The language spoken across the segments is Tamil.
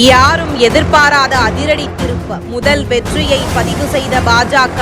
யாரும் எதிர்பாராத அதிரடி திருப்ப முதல் வெற்றியை பதிவு செய்த பாஜக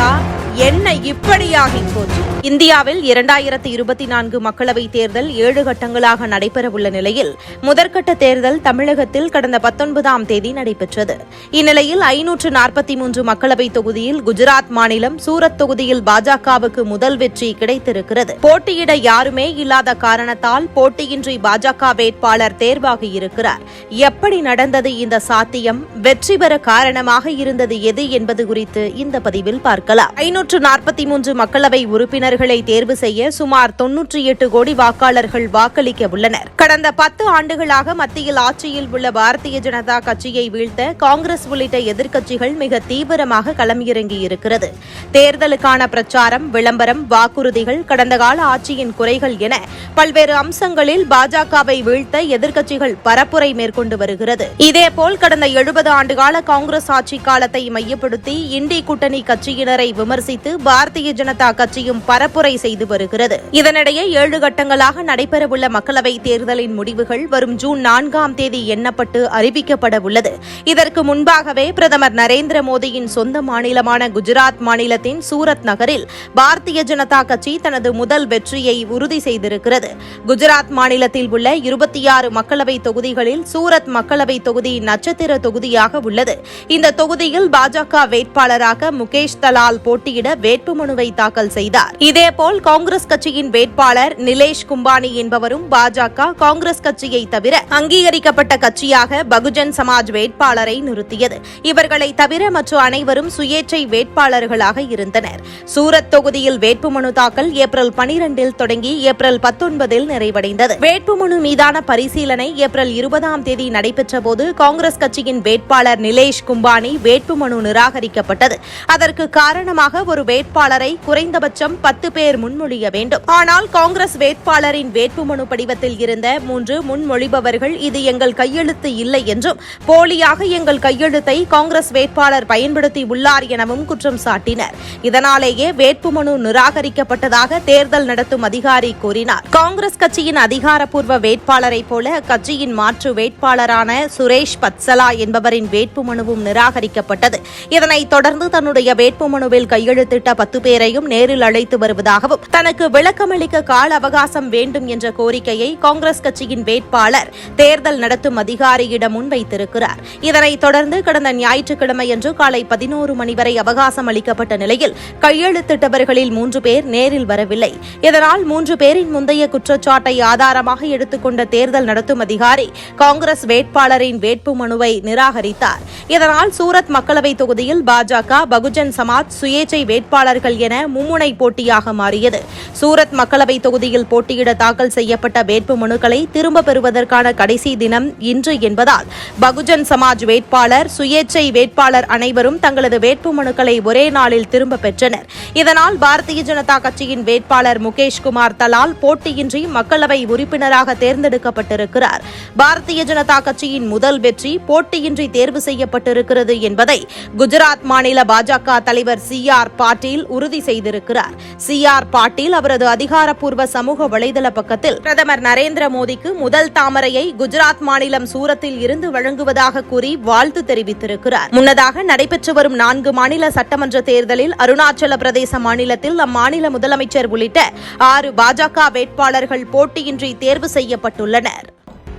என்ன இப்படியாகி போச்சு? இந்தியாவில் இரண்டாயிரத்தி இருபத்தி நான்கு மக்களவைத் தேர்தல் ஏழு கட்டங்களாக நடைபெறவுள்ள நிலையில் முதற்கட்ட தேர்தல் தமிழகத்தில் கடந்த பத்தொன்பதாம் தேதி நடைபெற்றது. இந்நிலையில் ஐநூற்று நாற்பத்தி மூன்று மக்களவைத் தொகுதியில் குஜராத் மாநிலம் சூரத் தொகுதியில் பாஜகவுக்கு முதல் வெற்றி கிடைத்திருக்கிறது. போட்டியிட யாருமே இல்லாத காரணத்தால் போட்டியின்றி பாஜக வேட்பாளர் தேர்வாகியிருக்கிறார் எப்படி நடந்தது இந்த சாத்தியம்? வெற்றி பெற காரணமாக இருந்தது எது என்பது குறித்து இந்த பதிவில் பார்க்கலாம். இருநூற்று நாற்பத்தி மூன்று மக்களவை உறுப்பினர்களை தேர்வு செய்ய சுமார் தொன்னூற்றி எட்டு கோடி வாக்காளர்கள் வாக்களிக்க உள்ளனர் கடந்த பத்து ஆண்டுகளாக மத்தியில் ஆட்சியில் உள்ள பாரதிய ஜனதா கட்சியை வீழ்த்த காங்கிரஸ் உள்ளிட்ட எதிர்க்கட்சிகள் மிக தீவிரமாக களமிறங்கியிருக்கிறது. தேர்தலுக்கான பிரச்சாரம் விளம்பரம் வாக்குறுதிகள் கடந்த கால ஆட்சியின் குறைகள் என பல்வேறு அம்சங்களில் பாஜகவை வீழ்த்த எதிர்க்கட்சிகள் பரப்புரை மேற்கொண்டு வருகிறது. இதேபோல் கடந்த எழுபது ஆண்டுகால காங்கிரஸ் ஆட்சி காலத்தை மையப்படுத்தி இண்டி கூட்டணி கட்சியினரை விமர்சித்து பாரதிய ஜனதா கட்சியும் பரப்புரை செய்து வருகிறது. இதனிடையே ஏழு கட்டங்களாக நடைபெறவுள்ள மக்களவைத் தேர்தலின் முடிவுகள் வரும் ஜூன் நான்காம் தேதி எண்ணப்பட்டு அறிவிக்கப்பட உள்ளது. இதற்கு முன்பாகவே பிரதமர் நரேந்திர மோடியின் சொந்த மாநிலமான குஜராத் மாநிலத்தின் சூரத் நகரில் பாரதிய ஜனதா கட்சி தனது முதல் வெற்றியை உறுதி செய்திருக்கிறது. குஜராத் மாநிலத்தில் உள்ள இருபத்தி ஆறு மக்களவை தொகுதிகளில் சூரத் மக்களவை தொகுதி நட்சத்திர தொகுதியாக உள்ளது. இந்த தொகுதியில் பாஜக வேட்பாளராக முகேஷ் தலால் போட்டியிட போட்டியிட வேட்புமனுவை தாக்கல் செய்தார். இதேபோல் காங்கிரஸ் கட்சியின் வேட்பாளர் நிலேஷ் கும்பானி என்பவரும் பாஜக காங்கிரஸ் கட்சியை தவிர அங்கீகரிக்கப்பட்ட கட்சியாக பகுஜன் சமாஜ் வேட்பாளரை நிறுத்தியது. இவர்களை தவிர மற்ற அனைவரும் சுயேட்சை வேட்பாளர்களாக இருந்தனர். சூரத் தொகுதியில் வேட்புமனு தாக்கல் ஏப்ரல் பனிரெண்டில் தொடங்கி ஏப்ரல் பத்தொன்பதில் நிறைவடைந்தது. வேட்புமனு மீதான பரிசீலனை ஏப்ரல் இருபதாம் தேதி நடைபெற்றபோது காங்கிரஸ் கட்சியின் வேட்பாளர் நிலேஷ் கும்பானி வேட்புமனு நிராகரிக்கப்பட்டது. அதற்கு காரணமாக ஒரு வேட்பாளரை குறைந்தபட்சம் பத்து பேர் முன்மொழிய வேண்டும். ஆனால் காங்கிரஸ் வேட்பாளரின் வேட்புமனு படிவத்தில் இருந்த மூன்று முன்மொழிபவர்கள் இது எங்கள் கையெழுத்து இல்லை என்றும் போலியாக எங்கள் கையெழுத்தை காங்கிரஸ் வேட்பாளர் பயன்படுத்தி உள்ளார் எனவும் குற்றம் சாட்டினர். இதனாலேயே வேட்புமனு நிராகரிக்கப்பட்டதாக தேர்தல் நடத்தும் அதிகாரி கூறினார். காங்கிரஸ் கட்சியின் அதிகாரப்பூர்வ வேட்பாளரை போல அக்கட்சியின் மாற்று வேட்பாளரான சுரேஷ் பத்சலா என்பவரின் வேட்புமனுவும் நிராகரிக்கப்பட்டது. இதனைத் தொடர்ந்து தன்னுடைய வேட்புமனுவில் கையெழுத்து கையெழுத்திட்ட பத்து பேரையும் நேரில் அழைத்து வருவதாகவும் தனக்கு விளக்கமளிக்க கால அவகாசம் வேண்டும் என்ற கோரிக்கையை காங்கிரஸ் கட்சியின் வேட்பாளர் தேர்தல் நடத்தும் அதிகாரியிடம் முன்வைத்திருக்கிறார். இதனைத் தொடர்ந்து கடந்த ஞாயிற்றுக்கிழமையன்று காலை பதினோரு மணி வரை அவகாசம் அளிக்கப்பட்ட நிலையில் கையெழுத்திட்டவர்களில் மூன்று பேர் நேரில் வரவில்லை. இதனால் மூன்று பேரின் முந்தைய குற்றச்சாட்டை ஆதாரமாக எடுத்துக்கொண்ட தேர்தல் நடத்தும் அதிகாரி காங்கிரஸ் வேட்பாளரின் வேட்பு மனுவை நிராகரித்தார். இதனால் சூரத் மக்களவை தொகுதியில் பாஜக பகுஜன் சமாஜ் சுயேச்சை வேட்பாளர்கள் என மும்முனை போட்டியாக மாறியது. சூரத் மக்களவை தொகுதியில் போட்டியிட தாக்கல் செய்யப்பட்ட வேட்புமனுக்களை திரும்பப் பெறுவதற்கான கடைசி தினம் இன்று என்பதால் பகுஜன் சமாஜ் வேட்பாளர் சுயேச்சை வேட்பாளர் அனைவரும் தங்களது வேட்புமனுக்களை ஒரே நாளில் திரும்பப் பெற்றனர். இதனால் பாரதிய ஜனதா கட்சியின் வேட்பாளர் முகேஷ் குமார் தலால் போட்டியின்றி மக்களவை உறுப்பினராக தேர்ந்தெடுக்கப்பட்டிருக்கிறார். பாரதிய ஜனதா கட்சியின் முதல் வெற்றி போட்டியின்றி தேர்வு செய்யப்பட்டிருக்கிறது என்பதை குஜராத் மாநில பாஜக தலைவர் சி ஆர் பாட்டீல் உறுதி செய்திருக்கிறார். சி ஆர் பாட்டீல் அவரது அதிகாரப்பூர்வ சமூக வலைதள பக்கத்தில் பிரதமர் நரேந்திர மோடிக்கு முதல் தாமரையை குஜராத் மாநிலம் சூரத்தில் இருந்து வழங்குவதாக கூறி வாழ்த்து தெரிவித்திருக்கிறார். முன்னதாக நடைபெற்று வரும் நான்கு மாநில சட்டமன்ற தேர்தலில் அருணாச்சல பிரதேச மாநிலத்தில் அம்மாநில முதலமைச்சர் உள்ளிட்ட ஆறு பாஜக வேட்பாளர்கள் போட்டியின்றி தேர்வு செய்யப்பட்டுள்ளனர்.